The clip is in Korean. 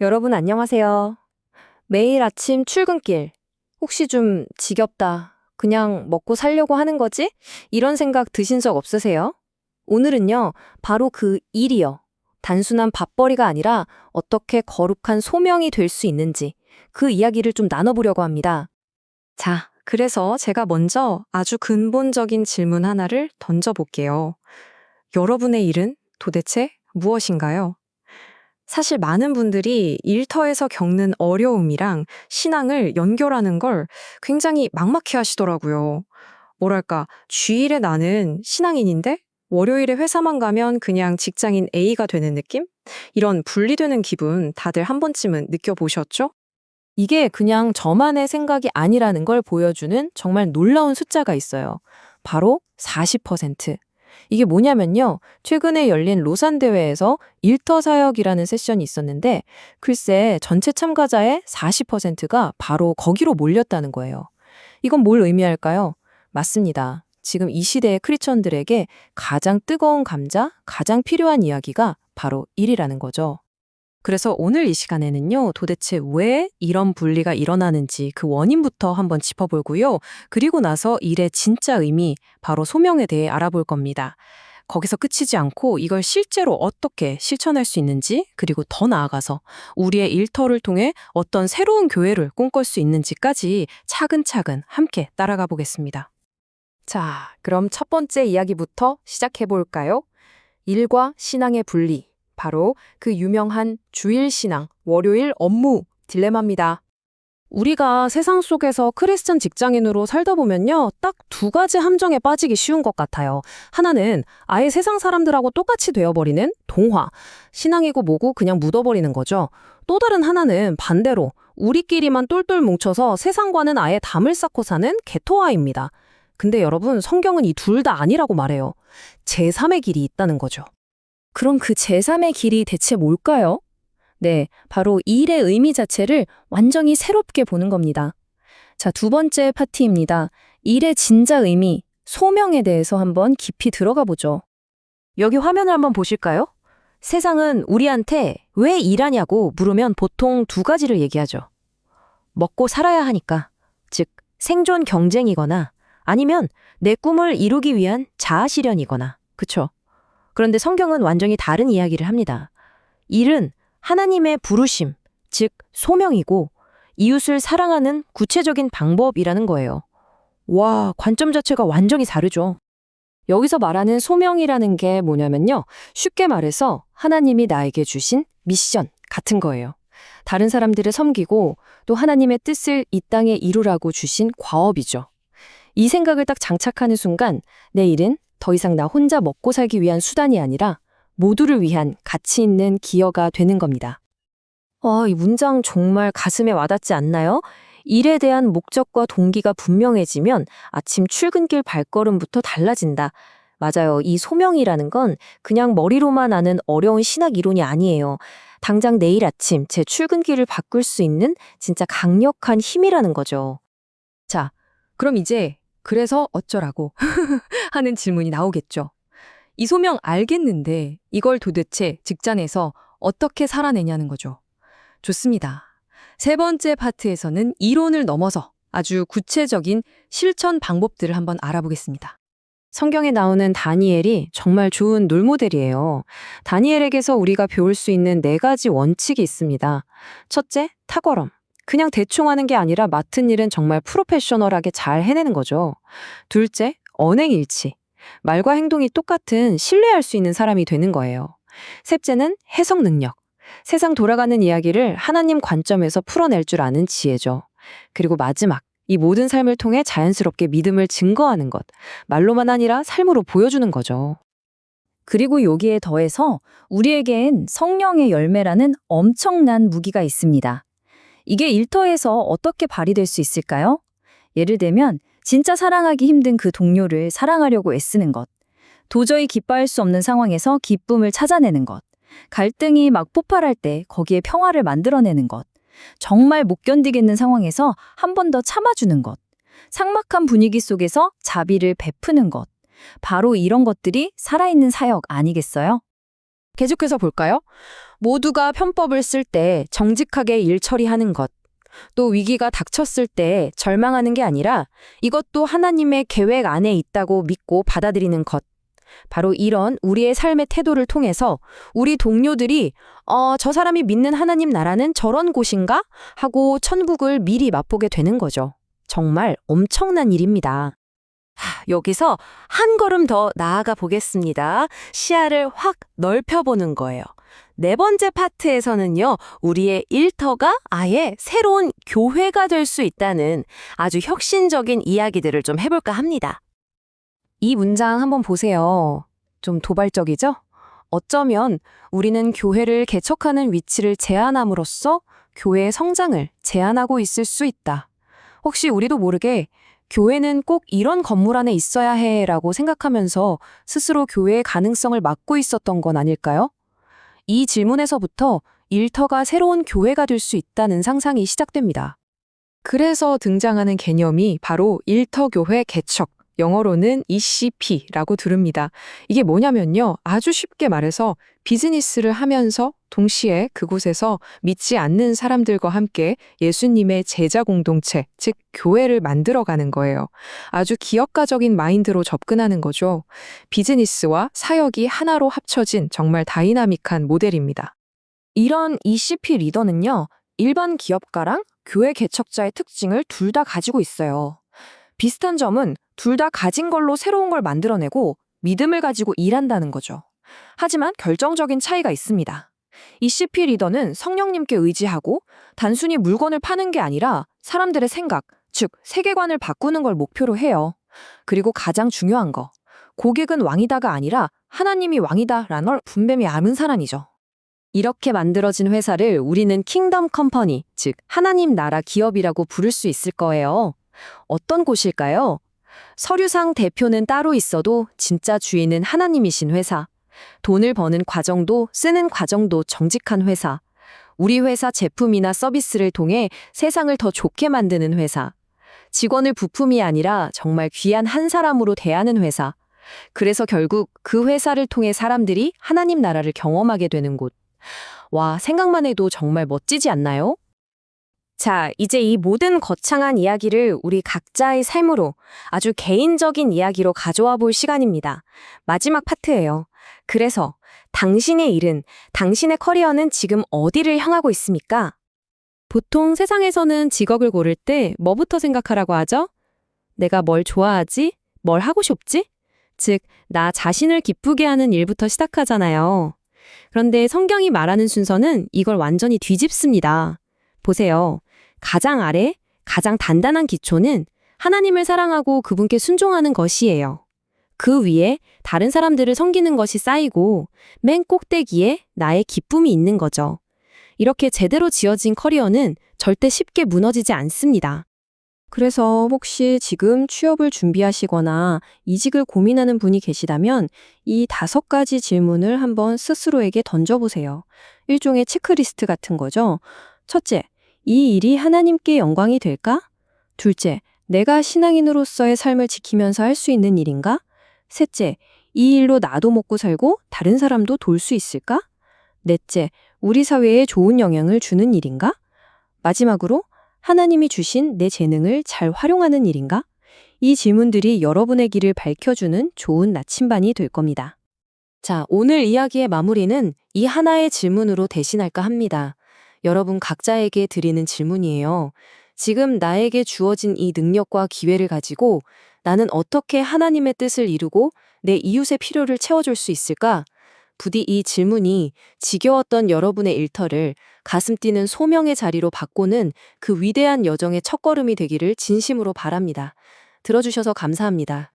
여러분 안녕하세요. 매일 아침 출근길. 혹시 좀 지겹다. 그냥 먹고 살려고 하는 거지? 이런 생각 드신 적 없으세요? 오늘은요, 바로 그 일이요. 단순한 밥벌이가 아니라 어떻게 거룩한 소명이 될 수 있는지 그 이야기를 좀 나눠보려고 합니다. 자, 그래서 제가 먼저 아주 근본적인 질문 하나를 던져볼게요. 여러분의 일은 도대체 무엇인가요? 사실 많은 분들이 일터에서 겪는 어려움이랑 신앙을 연결하는 걸 굉장히 막막해 하시더라고요. 뭐랄까, 주일에 나는 신앙인인데 월요일에 회사만 가면 그냥 직장인 A가 되는 느낌? 이런 분리되는 기분 다들 한 번쯤은 느껴보셨죠? 이게 그냥 저만의 생각이 아니라는 걸 보여주는 정말 놀라운 숫자가 있어요. 바로 40%. 이게 뭐냐면요. 최근에 열린 로산 대회에서 일터 사역이라는 세션이 있었는데 글쎄 전체 참가자의 40%가 바로 거기로 몰렸다는 거예요. 이건 뭘 의미할까요? 맞습니다. 지금 이 시대의 크리스천들에게 가장 뜨거운 감자, 가장 필요한 이야기가 바로 일이라는 거죠. 그래서 오늘 이 시간에는요, 도대체 왜 이런 분리가 일어나는지 그 원인부터 한번 짚어보고요. 그리고 나서 일의 진짜 의미, 바로 소명에 대해 알아볼 겁니다. 거기서 끝이지 않고 이걸 실제로 어떻게 실천할 수 있는지, 그리고 더 나아가서 우리의 일터를 통해 어떤 새로운 교회를 꿈꿀 수 있는지까지 차근차근 함께 따라가 보겠습니다. 자, 그럼 첫 번째 이야기부터 시작해 볼까요? 일과 신앙의 분리. 바로 그 유명한 주일 신앙, 월요일 업무 딜레마입니다. 우리가 세상 속에서 크리스천 직장인으로 살다 보면요, 딱 두 가지 함정에 빠지기 쉬운 것 같아요. 하나는 아예 세상 사람들하고 똑같이 되어버리는 동화, 신앙이고 뭐고 그냥 묻어버리는 거죠. 또 다른 하나는 반대로 우리끼리만 똘똘 뭉쳐서 세상과는 아예 담을 쌓고 사는 개토화입니다. 근데 여러분, 성경은 이 둘 다 아니라고 말해요. 제3의 길이 있다는 거죠. 그럼 그 제3의 길이 대체 뭘까요? 네, 바로 일의 의미 자체를 완전히 새롭게 보는 겁니다. 자, 두 번째 파티입니다. 일의 진짜 의미, 소명에 대해서 한번 깊이 들어가 보죠. 여기 화면을 한번 보실까요? 세상은 우리한테 왜 일하냐고 물으면 보통 두 가지를 얘기하죠. 먹고 살아야 하니까, 즉, 생존 경쟁이거나 아니면 내 꿈을 이루기 위한 자아 실현이거나, 그쵸? 그런데 성경은 완전히 다른 이야기를 합니다. 일은 하나님의 부르심, 즉 소명이고 이웃을 사랑하는 구체적인 방법이라는 거예요. 와, 관점 자체가 완전히 다르죠. 여기서 말하는 소명이라는 게 뭐냐면요. 쉽게 말해서 하나님이 나에게 주신 미션 같은 거예요. 다른 사람들을 섬기고 또 하나님의 뜻을 이 땅에 이루라고 주신 과업이죠. 이 생각을 딱 장착하는 순간 내 일은 더 이상 나 혼자 먹고 살기 위한 수단이 아니라 모두를 위한 가치 있는 기여가 되는 겁니다. 와, 이 문장 정말 가슴에 와닿지 않나요? 일에 대한 목적과 동기가 분명해지면 아침 출근길 발걸음부터 달라진다. 맞아요. 이 소명이라는 건 그냥 머리로만 아는 어려운 신학 이론이 아니에요. 당장 내일 아침 제 출근길을 바꿀 수 있는 진짜 강력한 힘이라는 거죠. 자, 그럼 이제 그래서 어쩌라고 하는 질문이 나오겠죠. 이 소명 알겠는데 이걸 도대체 직장에서 어떻게 살아내냐는 거죠. 좋습니다. 세 번째 파트에서는 이론을 넘어서 아주 구체적인 실천 방법들을 한번 알아보겠습니다. 성경에 나오는 다니엘이 정말 좋은 롤모델이에요. 다니엘에게서 우리가 배울 수 있는 네 가지 원칙이 있습니다. 첫째, 탁월함. 그냥 대충 하는 게 아니라 맡은 일은 정말 프로페셔널하게 잘 해내는 거죠. 둘째, 언행일치. 말과 행동이 똑같은 신뢰할 수 있는 사람이 되는 거예요. 셋째는 해석 능력. 세상 돌아가는 이야기를 하나님 관점에서 풀어낼 줄 아는 지혜죠. 그리고 마지막, 이 모든 삶을 통해 자연스럽게 믿음을 증거하는 것. 말로만 아니라 삶으로 보여주는 거죠. 그리고 여기에 더해서 우리에겐 성령의 열매라는 엄청난 무기가 있습니다. 이게 일터에서 어떻게 발휘될 수 있을까요? 예를 들면 진짜 사랑하기 힘든 그 동료를 사랑하려고 애쓰는 것. 도저히 기뻐할 수 없는 상황에서 기쁨을 찾아내는 것. 갈등이 막 폭발할 때 거기에 평화를 만들어내는 것. 정말 못 견디겠는 상황에서 한 번 더 참아주는 것. 삭막한 분위기 속에서 자비를 베푸는 것. 바로 이런 것들이 살아있는 사역 아니겠어요? 계속해서 볼까요? 모두가 편법을 쓸 때 정직하게 일 처리하는 것. 또 위기가 닥쳤을 때 절망하는 게 아니라 이것도 하나님의 계획 안에 있다고 믿고 받아들이는 것. 바로 이런 우리의 삶의 태도를 통해서 우리 동료들이 어, 저 사람이 믿는 하나님 나라는 저런 곳인가? 하고 천국을 미리 맛보게 되는 거죠. 정말 엄청난 일입니다. 여기서 한 걸음 더 나아가 보겠습니다. 시야를 확 넓혀보는 거예요. 네 번째 파트에서는요, 우리의 일터가 아예 새로운 교회가 될 수 있다는 아주 혁신적인 이야기들을 좀 해볼까 합니다. 이 문장 한번 보세요. 좀 도발적이죠? 어쩌면 우리는 교회를 개척하는 위치를 제한함으로써 교회의 성장을 제한하고 있을 수 있다. 혹시 우리도 모르게 교회는 꼭 이런 건물 안에 있어야 해 라고 생각하면서 스스로 교회의 가능성을 막고 있었던 건 아닐까요? 이 질문에서부터 일터가 새로운 교회가 될 수 있다는 상상이 시작됩니다. 그래서 등장하는 개념이 바로 일터교회 개척, 영어로는 ECP라고 들읍니다. 이게 뭐냐면요. 아주 쉽게 말해서 비즈니스를 하면서 동시에 그곳에서 믿지 않는 사람들과 함께 예수님의 제자 공동체, 즉 교회를 만들어가는 거예요. 아주 기업가적인 마인드로 접근하는 거죠. 비즈니스와 사역이 하나로 합쳐진 정말 다이나믹한 모델입니다. 이런 ECP 리더는요. 일반 기업가랑 교회 개척자의 특징을 둘 다 가지고 있어요. 비슷한 점은 둘 다 가진 걸로 새로운 걸 만들어내고 믿음을 가지고 일한다는 거죠. 하지만 결정적인 차이가 있습니다. 이 CP 리더는 성령님께 의지하고 단순히 물건을 파는 게 아니라 사람들의 생각, 즉 세계관을 바꾸는 걸 목표로 해요. 그리고 가장 중요한 거, 고객은 왕이다가 아니라 하나님이 왕이다라는 걸 분명히 아는 사람이죠. 이렇게 만들어진 회사를 우리는 킹덤 컴퍼니, 즉 하나님 나라 기업이라고 부를 수 있을 거예요. 어떤 곳일까요? 서류상 대표는 따로 있어도 진짜 주인은 하나님이신 회사. 돈을 버는 과정도 쓰는 과정도 정직한 회사. 우리 회사 제품이나 서비스를 통해 세상을 더 좋게 만드는 회사. 직원을 부품이 아니라 정말 귀한 한 사람으로 대하는 회사. 그래서 결국 그 회사를 통해 사람들이 하나님 나라를 경험하게 되는 곳. 와, 생각만 해도 정말 멋지지 않나요? 자, 이제 이 모든 거창한 이야기를 우리 각자의 삶으로 아주 개인적인 이야기로 가져와 볼 시간입니다. 마지막 파트예요. 그래서 당신의 일은, 당신의 커리어는 지금 어디를 향하고 있습니까? 보통 세상에서는 직업을 고를 때 뭐부터 생각하라고 하죠? 내가 뭘 좋아하지? 뭘 하고 싶지? 즉, 나 자신을 기쁘게 하는 일부터 시작하잖아요. 그런데 성경이 말하는 순서는 이걸 완전히 뒤집습니다. 보세요. 가장 아래, 가장 단단한 기초는 하나님을 사랑하고 그분께 순종하는 것이에요. 그 위에 다른 사람들을 섬기는 것이 쌓이고 맨 꼭대기에 나의 기쁨이 있는 거죠. 이렇게 제대로 지어진 커리어는 절대 쉽게 무너지지 않습니다. 그래서 혹시 지금 취업을 준비하시거나 이직을 고민하는 분이 계시다면 이 다섯 가지 질문을 한번 스스로에게 던져보세요. 일종의 체크리스트 같은 거죠. 첫째, 이 일이 하나님께 영광이 될까? 둘째, 내가 신앙인으로서의 삶을 지키면서 할 수 있는 일인가? 셋째, 이 일로 나도 먹고 살고 다른 사람도 돌 수 있을까? 넷째, 우리 사회에 좋은 영향을 주는 일인가? 마지막으로, 하나님이 주신 내 재능을 잘 활용하는 일인가? 이 질문들이 여러분의 길을 밝혀주는 좋은 나침반이 될 겁니다. 자, 오늘 이야기의 마무리는 이 하나의 질문으로 대신할까 합니다. 여러분 각자에게 드리는 질문이에요. 지금 나에게 주어진 이 능력과 기회를 가지고 나는 어떻게 하나님의 뜻을 이루고 내 이웃의 필요를 채워줄 수 있을까? 부디 이 질문이 지겨웠던 여러분의 일터를 가슴 뛰는 소명의 자리로 바꾸는 그 위대한 여정의 첫걸음이 되기를 진심으로 바랍니다. 들어주셔서 감사합니다.